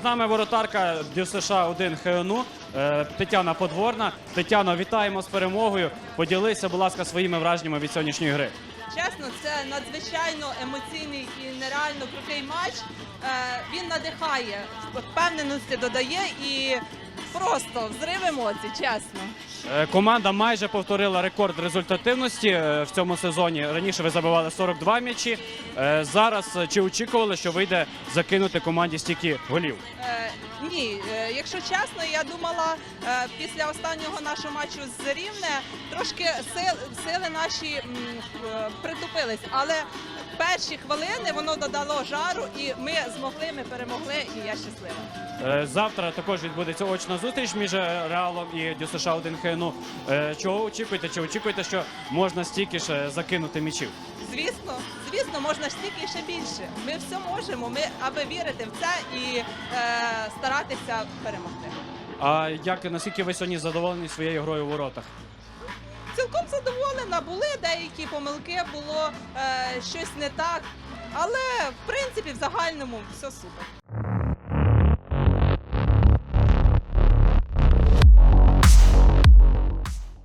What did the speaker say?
З нами воротарка ДЮСШ 1 ХНУ е, Тетяна Подворна. Тетяно, вітаємо з перемогою. Поділися, будь ласка, своїми враженнями від сьогоднішньої гри. Чесно, це надзвичайно емоційний і нереально крутий матч. Е, Він надихає, впевненості додає і просто взрив емоцій, чесно. Е, Команда майже повторила рекорд результативності е, в цьому сезоні. Раніше ви забивали 42 м'ячі. Е, Зараз чи очікували, що вийде закинути команді стільки голів? Ні, е, якщо чесно, я думала е, після останнього нашого матчу з Рівне трошки сили наші е, притупились, але перші хвилини воно додало жару, і ми змогли, ми перемогли, і я щаслива. Завтра також відбудеться очна зустріч між Реалом і ДЮСШ 1 ХНУ. Е, Чого очікуєте? Чи очікуєте, що можна стільки ж закинути м'ячів? Звісно, звісно, можна ж і ще більше. Ми все можемо. Ми аби вірити в це і е, старатися перемогти. А як наскільки ви сьогодні задоволені своєю грою у воротах? Цілком задоволена. Були деякі помилки, було е, щось не так. Але в принципі в загальному все супер.